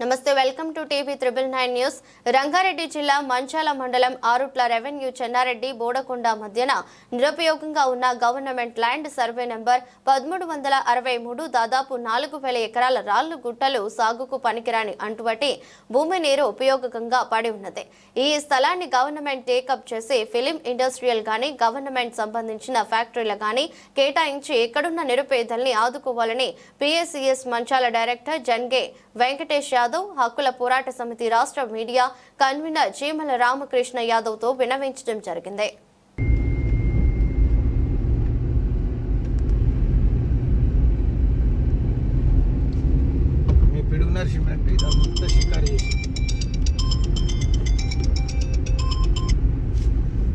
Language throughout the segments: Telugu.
నమస్తే welcome to TV triple nine news. Rangareddy జిల్లా మంచాల మండలం ఆరుట్ల రెవెన్యూ చెన్నారెడ్డి బోడకొండ మధ్యన నిరుపయోగంగా ఉన్న గవర్నమెంట్ ల్యాండ్ సర్వే నెంబర్ పదమూడు వందల అరవై మూడు దాదాపు నాలుగు వేల ఎకరాల రాళ్ళు గుట్టలు సాగుకు పనికిరాని అంటువటి భూమి నీరు ఉపయోగకంగా పడి ఉన్నది. ఈ స్థలాన్ని గవర్నమెంట్ టేకప్ చేసి ఫిలిం ఇండస్ట్రియల్ గాని గవర్నమెంట్ సంబంధించిన ఫ్యాక్టరీలు గాని కేటాయించి ఎక్కడున్న నిరుపేదల్ని ఆదుకోవాలని పిఎస్సిఎస్ మంచాల డైరెక్టర్ జన్గే వెంకటేష్ యాదవ్ హక్కుల పోరాట సమితి రాష్ట్ర మీడియా కన్వీనర్ చీమల రామకృష్ణ యాదవ్తో విన్నవించడం జరిగింది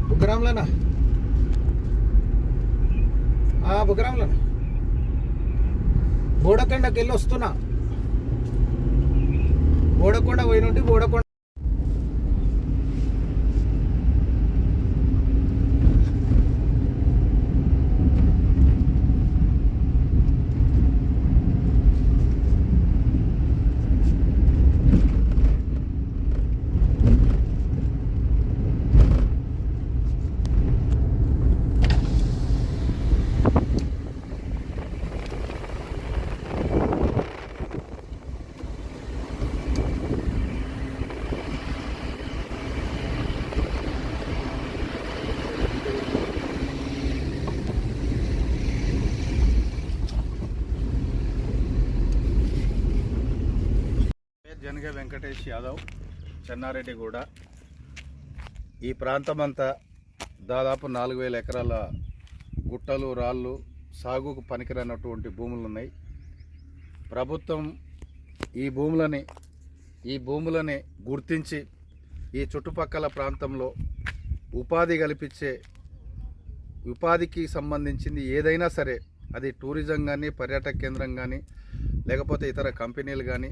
బుగ్రామ్లనా బుగ్రామ్లనా బోడకండకి వెళ్ళి వస్తున్నా. బోడకొండ పోయి నుండి బోడకొండ పేరు వెంకటేష్ యాదవ్ చెన్నారెడ్డిగూడ ఈ ప్రాంతమంతా దాదాపు నాలుగు వేల ఎకరాల గుట్టలు రాళ్ళు సాగుకు పనికిరానటువంటి భూములు ఉన్నాయి ప్రభుత్వం ఈ భూములని ఈ భూములని గుర్తించి ఈ చుట్టుపక్కల ప్రాంతంలో ఉపాధి కల్పించే ఉపాధికి సంబంధించింది ఏదైనా సరే అది టూరిజం కానీ పర్యాటక కేంద్రం కానీ లేకపోతే ఇతర కంపెనీలు కానీ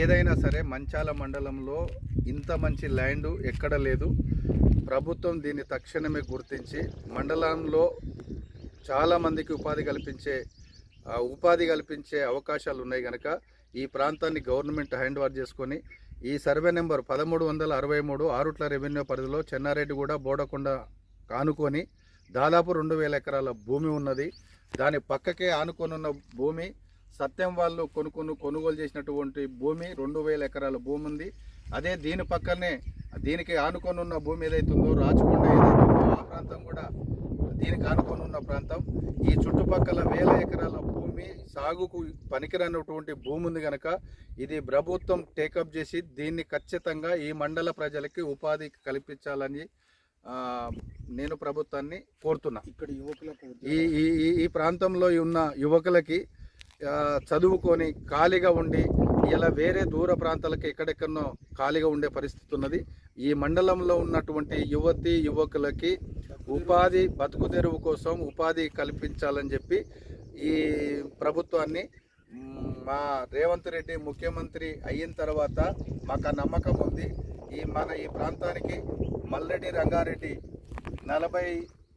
ఏదైనా సరే మంచాల మండలంలో ఇంత మంచి ల్యాండ్ ఎక్కడ లేదు. ప్రభుత్వం దీన్ని తక్షణమే గుర్తించి మండలంలో చాలామందికి ఉపాధి కల్పించే ఉపాధి కల్పించే అవకాశాలు ఉన్నాయి కనుక ఈ ప్రాంతాన్ని గవర్నమెంట్ హ్యాండ్ ఓవర్ చేసుకొని ఈ సర్వే నెంబర్ పదమూడు వందల అరవై మూడు ఆరుట్ల రెవెన్యూ పరిధిలో చెన్నారెడ్డి కూడా బోడకొండ కానుకొని దాదాపు రెండు వేల ఎకరాల భూమి ఉన్నది. దాని పక్కకే ఆనుకొని ఉన్న భూమి సత్యం వాళ్ళు కొనుక్కొని కొనుగోలు చేసినటువంటి భూమి రెండు వేల ఎకరాల భూమి ఉంది. అదే దీని పక్కనే దీనికి ఆనుకొని ఉన్న భూమి ఏదైతుందో రాచకొండ ఏదైతుందో ఆ ప్రాంతం కూడా దీనికి ఆనుకొని ఉన్న ప్రాంతం. ఈ చుట్టుపక్కల వేల ఎకరాల భూమి సాగుకు పనికిరానటువంటి భూమి ఉంది కనుక ఇది ప్రభుత్వం టేకప్ చేసి దీన్ని ఖచ్చితంగా ఈ మండల ప్రజలకి ఉపాధి కల్పించాలని నేను ప్రభుత్వాన్ని కోరుతున్నా. ఇక్కడ యువకులకు ఈ ఈ ప్రాంతంలో ఉన్న యువకులకి చదువుకొని ఖాళీగా ఉండి ఇలా వేరే దూర ప్రాంతాలకు ఎక్కడెక్కడనో ఖాళీగా ఉండే పరిస్థితి ఉన్నది. ఈ మండలంలో ఉన్నటువంటి యువతి యువకులకి ఉపాధి బతుకు తెరువు కోసం ఉపాధి కల్పించాలని చెప్పి ఈ ప్రభుత్వాన్ని మా రేవంత్ రెడ్డి ముఖ్యమంత్రి అయిన తర్వాత మాకు నమ్మకం ఉంది. ఈ మన ఈ ప్రాంతానికి మల్లెడ్డి రంగారెడ్డి నలభై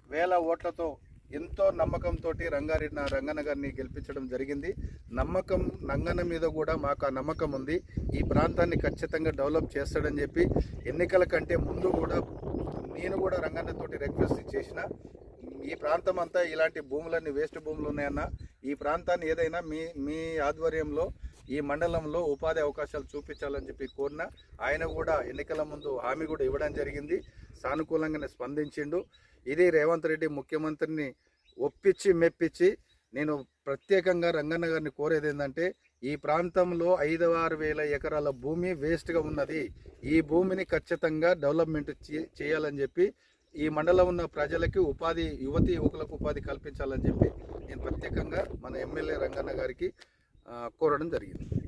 వేల ఓట్లతో ఎంతో నమ్మకంతో రంగారెడ్డి రంగన్న గారిని గెలిపించడం జరిగింది. నమ్మకం రంగన్న మీద కూడా మాకు ఆ నమ్మకం ఉంది. ఈ ప్రాంతాన్ని ఖచ్చితంగా డెవలప్ చేస్తాడని చెప్పి ఎన్నికల కంటే ముందు కూడా నేను కూడా రంగన్నతోటి రిక్వెస్ట్ చేసిన ఈ ప్రాంతం అంతా ఇలాంటి భూములన్నీ వేస్ట్ భూములు ఉన్నాయన్న ఈ ప్రాంతాన్ని ఏదైనా మీ మీ ఆధ్వర్యంలో ఈ మండలంలో ఉపాధి అవకాశాలు చూపించాలని చెప్పి కోరిన ఆయన కూడా ఎన్నికల ముందు హామీ కూడా ఇవ్వడం జరిగింది. సానుకూలంగానే స్పందించిండు. ఇది రేవంత్ రెడ్డి ముఖ్యమంత్రిని ఒప్పించి మెప్పించి నేను ప్రత్యేకంగా రంగన్న గారిని కోరేది ఏంటంటే ఈ ప్రాంతంలో ఐదు ఆరు వేల ఎకరాల భూమి వేస్ట్గా ఉన్నది. ఈ భూమిని ఖచ్చితంగా డెవలప్మెంట్ చేయాలని చెప్పి ఈ మండలం ఉన్న ప్రజలకి ఉపాధి యువతి యువకులకు ఉపాధి కల్పించాలని చెప్పి నేను ప్రత్యేకంగా మన ఎమ్మెల్యే రంగన్న గారికి కోరడం జరిగింది.